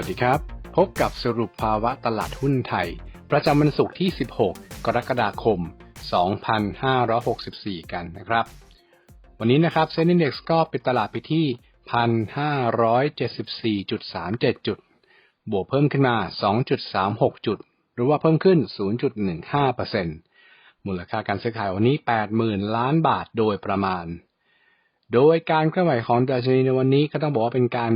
วัสดีครับ พบกับสรุปภาวะตลาดหุ้นไทย ประจำวันศุกร์ที่ 16 กรกฎาคม 2564 กันนะครับ วันนี้นะครับเซ็นดี x ก็ปิดตลาดไปที่ 1,574.37 จุด บวกเพิ่มขึ้นมา 2.36 จุด หรือว่าเพิ่มขึ้น 0.15%มูลค่าการซื้อขายวันนี้ 80,000 ล้านบาทโดยประมาณ โดยการเคลื่อนไหวของดัชนีในวันนี้ก็ต้องบอกว่าเป็นการ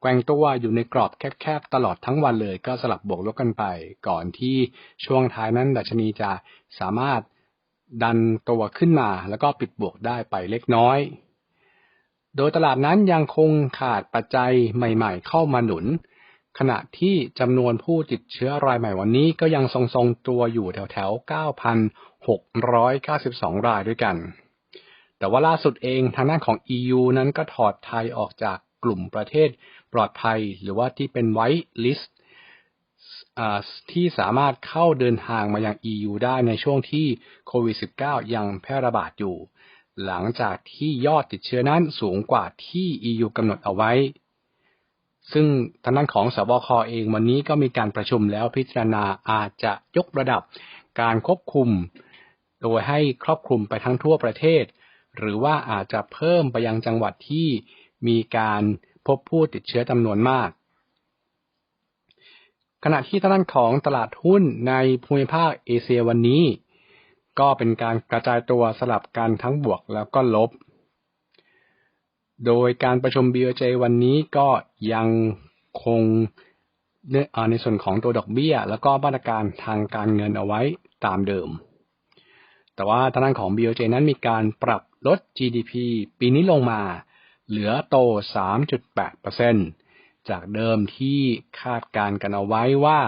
แกว่งตัวอยู่ในกรอบแคบๆ ตลอดทั้งวันเลยก็สลับบวกลบกันไป ก่อนที่ช่วงท้ายนั้นดัชนีจะสามารถดันตัวขึ้นมาแล้วก็ปิดบวกได้ไปเล็กน้อย โดยตลาดนั้นยังคงขาดปัจจัยใหม่ๆ เข้ามาหนุน ขณะที่จำนวนผู้ติดเชื้อรายใหม่วันนี้ก็ยังทรงๆตัวอยู่แถวๆ 9,692 รายด้วยกัน แต่ว่าล่าสุดเองทางด้านของ EU นั้นก็ถอดไทยออกจาก กลุ่มประเทศปลอดภัย หรือว่าที่เป็นไวท์ลิสต์ที่สามารถเข้าเดินทางมายัง EU ได้ในช่วงที่โควิด -19 ยังแพร่ระบาดอยู่ หลังจากที่ยอดติดเชื้อนั้นสูงกว่าที่ EU กำหนดเอาไว้ ซึ่งทางด้านของสบคอเองวันนี้ก็มีการประชุมแล้วพิจารณาอาจจะยกระดับการควบคุม โดยให้ครอบคลุมไปทั้งทั่วประเทศ หรือว่าอาจจะเพิ่มไปยังจังหวัดที่ มีการพบผู้ติดเชื้อจำนวนมาก ขณะที่ทาดของตลาดหุ้นในภูมิภาคเอเชียวันนี้ ก็เป็นการกระจายตัวสลับกันทั้งบวกแล้วก็ลบ โดยการประชุม BOJ วันนี้ก็ยังคงในส่วนของตัวดอกเบี้ย แล้วก็มาตรการทางการเงินเอาไว้ตามเดิม แต่ว่าทางด้านของ BOJ นั้นมีการปรับลด GDP ปีนี้ลงมา เหลือโต 3.8%จากเดิมที่คาดการกันเอาไว้ว่า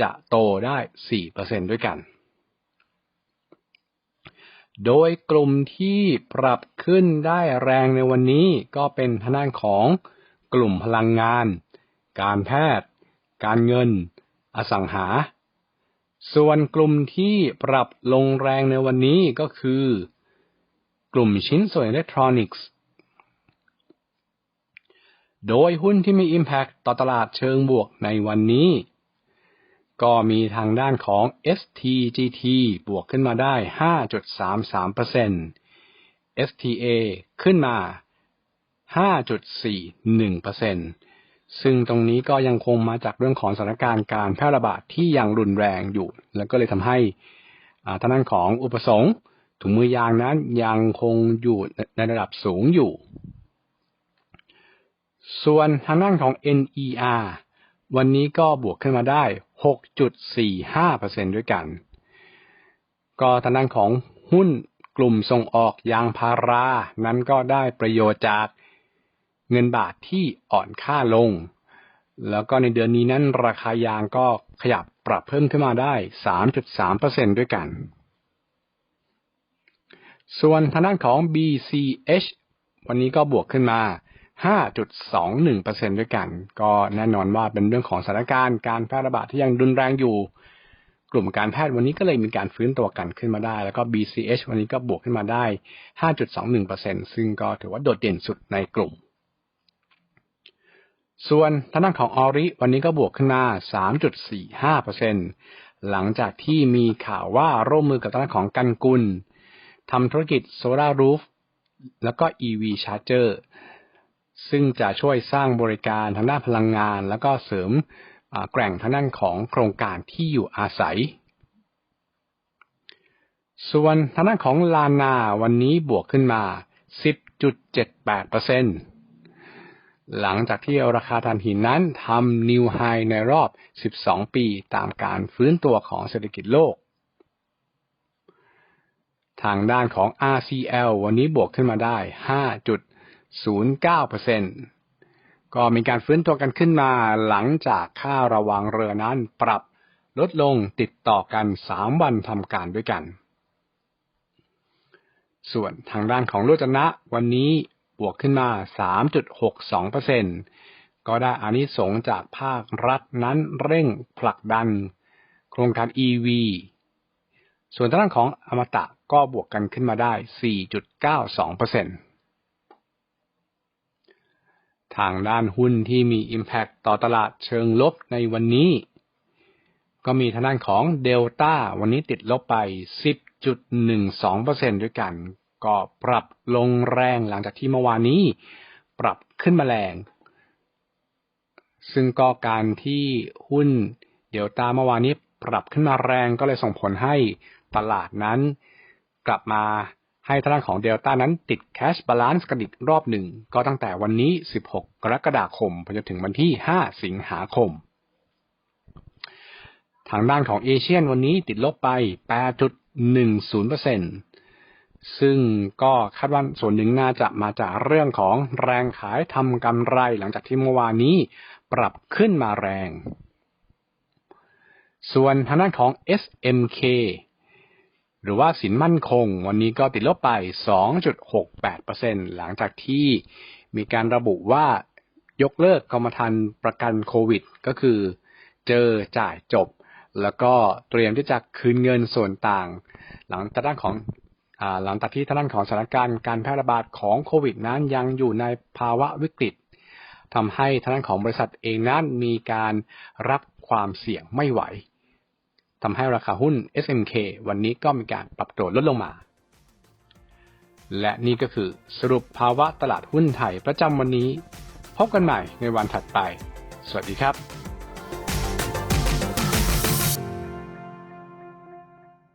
จะโตได้ 4%ด้วยกัน โดยกลุ่มที่ปรับขึ้นได้แรงในวันนี้ก็เป็นทางด้านของกลุ่มพลังงาน การแพทย์ การเงิน อสังหา ส่วนกลุ่มที่ปรับลงแรงในวันนี้ก็คือ กลุ่มชิ้นส่วนอิเล็กทรอนิกส์ โดยหุ้นที่มี Impact ต่อตลาดเชิงบวกในวันนี้ ก็มีทางด้านของ STGT บวกขึ้นมาได้ 5.33% STA ขึ้นมา 5.41%ซึ่งตรงนี้ก็ยังคงมาจากเรื่องของสถานการณ์การแพร่ระบาดที่ยังรุนแรงอยู่ แล้วก็เลยทำให้ทางด้านของอุปสงค์ถุงมือยางนั้นยังคงอยู่ในระดับสูงอยู่ ส่วนทางด้านของ NER วันนี้ก็บวกขึ้นมาได้ 6.45%ด้วยกัน ก็ทางด้านของหุ้นกลุ่มส่งออกยางพารา นั้นก็ได้ประโยชน์จากเงินบาทที่อ่อนค่าลง แล้วก็ในเดือนนี้นั้นราคายางก็ขยับปรับเพิ่มขึ้นมาได้ 3.3%ด้วยกัน ส่วนทางด้านของ BCH วันนี้ก็บวกขึ้นมา 5.21%ด้วยกัน ก็แน่นอนว่าเป็นเรื่องของสถานการณ์การแพร่ระบาดที่ยังรุนแรงอยู่ กลุ่มการแพทย์วันนี้ก็เลยมีการฟื้นตัวกันขึ้นมาได้ แล้วก็ BCH วันนี้ก็บวกขึ้นมาได้ 5.21%ซึ่งก็ถือว่าโดดเด่นสุดในกลุ่ม ส่วนทางด้านของออริวันนี้ก็บวกขึ้นมา 3.45%หลังจากที่มีข่าวว่าร่วมมือกับทางด้านของกันกุลทำธุรกิจโซลารูฟแล้วก็ EV Charger ซึ่งจะช่วยสร้างบริการทางด้านพลังงาน แล้วก็เสริมแกร่งทางด้านของโครงการที่อยู่อาศัย ส่วนทางด้านของลานาวันนี้บวกขึ้นมา 10.78%หลังจากที่ราคาถ่านหินนั้นทำนิวไฮในรอบ 12 ปีตามการฟื้นตัวของเศรษฐกิจโลก ทางด้านของ RCL วันนี้บวกขึ้นมาได้ 0.9%ก็มีการฟื้นตัวกันขึ้นมาหลังจากค่าระวังเรือนั้นปรับลดลงติดต่อกัน 3 วันทำการด้วยกัน ส่วนทางด้านของโลจนะวันนี้บวกขึ้นมา 3.62%ก็ได้อานิสงจากภาครัฐนั้นเร่งผลักดัน โครงการ EV ส่วนทางด้านของอมตะก็บวกกันขึ้นมาได้ 4.92%เทางด้านหุ้นที่มี Impact ต่อตลาดเชิงลบในวันนี้ ก็มีทางด้านของเดลต้าวันนี้ติดลบไป 10.12%ด้วยกัน ก็ปรับลงแรงหลังจากที่เมื่อวานนี้ ปรับขึ้นมาแรง ซึ่งก็การที่หุ้นเดลต้าเมื่อวานนี้ปรับขึ้นมาแรงก็เลยส่งผลให้ตลาดนั้น กลับมา ให้ทางด้านของเดลต้านั้นติด Cash Balance กันอีกรอบหนึ่ง ก็ตั้งแต่วันนี้ 16 กรกฎาคมไปจนถึงวันที่ 5 สิงหาคม ทางด้านของเอเชียนวันนี้ติดลบไป 8.10%ซึ่งก็คาดว่าส่วนหนึ่งน่าจะมาจากเรื่องของแรงขายทำกำไรหลังจากที่เมื่อวานนี้ปรับขึ้นมาแรง ส่วนทางด้านของ SMK หรือว่าสินมั่นคง วันนี้ก็ติดลบไป 2.68%หลังจากที่มีการระบุว่ายกเลิกกรมธรรม์ประกันโควิด ก็คือเจอจ่ายจบ แล้วก็เตรียมที่จะคืนเงินส่วนต่าง หลังจากด้านของอหลังจากที่ทางด้านของสถานการณ์การแพร่ระบาดของโควิดนั้นยังอยู่ในภาวะวิกฤตทำให้ทางด้านของบริษัทเองนั้นมีการรับความเสี่ยงไม่ไหว ทำให้ราคาหุ้น SMK วันนี้ก็มีการปรับตัวลดลงมา และนี่ก็คือสรุปภาวะตลาดหุ้นไทยประจำวันนี้ พบกันใหม่ในวันถัดไป สวัสดีครับ